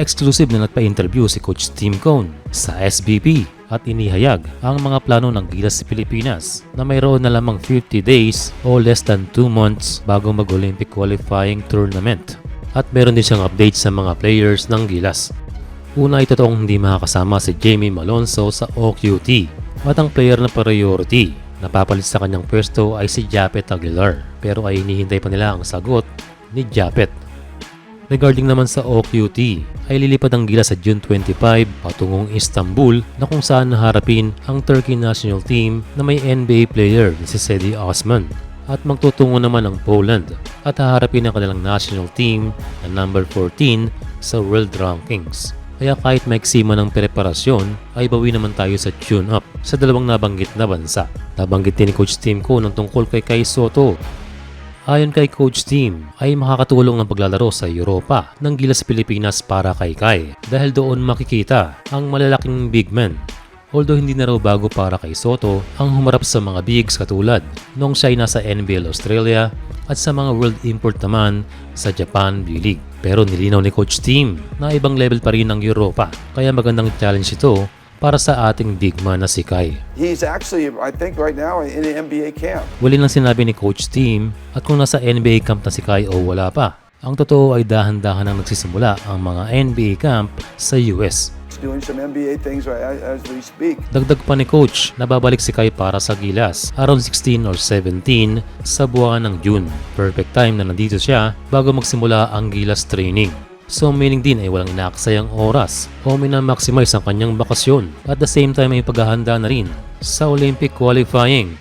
Exclusive na nagpa-interview si Coach Tim Cone sa SBP at inihayag ang mga plano ng Gilas sa Pilipinas na mayroon na lamang 50 days o less than 2 months bago mag-Olympic qualifying tournament. At meron din siyang update sa mga players ng Gilas. Una ay totoong hindi makakasama si Jamie Malonzo sa OQT at ang player na priority na papalit sa kanyang pwesto ay si Japet Aguilar pero ay hinihintay pa nila ang sagot ni Japet. Regarding naman sa OQT, ay lilipad ang gila sa June 25 patungong Istanbul na kung saan naharapin ang Turkey national team na may NBA player na si Sedi Osman at magtutungo naman ang Poland at haharapin ang kanilang national team na number 14 sa world rankings. Kaya kahit maiksi man preparasyon, ay bawi naman tayo sa tune-up sa dalawang nabanggit na bansa. Nabanggit din ni Coach Tim ko ng tungkol kay Kai Soto Ayon kay Coach Team, ay makakatulong ang paglalaro sa Europa ng Gilas Pilipinas para kay Kai dahil doon makikita ang malalaking big men. Although hindi na raw bago para kay Soto ang humarap sa mga bigs katulad noong siya ay nasa NBL Australia at sa mga world import naman sa Japan B-League. Pero nilinaw ni Coach Team na ibang level pa rin ang Europa kaya magandang challenge ito para sa ating big man na si Kai. He's actually, I think, right now in the NBA camp. Wali lang sinabi ni Coach Team at kung nasa NBA camp na si Kai o wala pa. Ang totoo ay dahan-dahan nang nagsisimula ang mga NBA camp sa US. Doing some NBA things right as we speak. Dagdag pa ni Coach na babalik si Kai para sa Gilas around 16 or 17 sa buwan ng June. Perfect time na nandito siya bago magsimula ang Gilas training. So meaning din ay walang inaaksayang oras o minamaximize ang kanyang bakasyon at the same time ay paghahanda na rin sa Olympic qualifying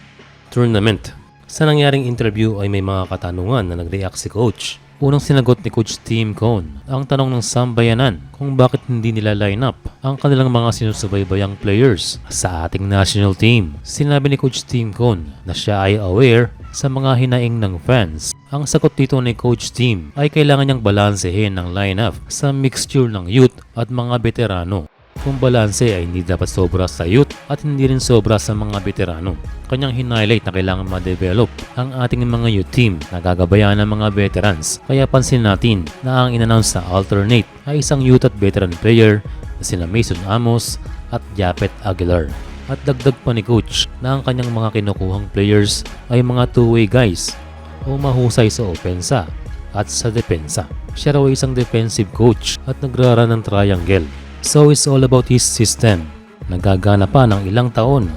tournament. Sa nangyaring interview ay may mga katanungan na nag-react si Coach. Unang sinagot ni Coach Tim Cone ang tanong ng sambayanan kung bakit hindi nila line up ang kanilang mga sinusubaybayang players sa ating national team. Sinabi ni Coach Tim Cone na siya ay aware sa mga hinaing ng fans. Ang sagot dito ni Coach Tim ay kailangan niyang balansehin ang lineup sa mixture ng youth at mga veterano. Kung balanse ay hindi dapat sobra sa youth at hindi rin sobra sa mga veterano. Kanyang hinighlight na kailangan ma-develop ang ating mga youth team na gagabayan ng mga veterans. Kaya pansin natin na ang inannounce na alternate ay isang youth at veteran player na sina Mason Amos at Japet Aguilar. At dagdag pa ni coach na ang kanyang mga kinukuhang players ay mga two-way guys o mahusay sa opensa at sa depensa. Siya raw isang defensive coach at nagrara ng triangle. So it's all about his system. Nagagana pa ng ilang taon.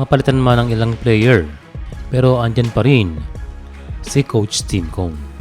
Mapalitan man ng ilang player. Pero andyan pa rin si Coach Tim Cone.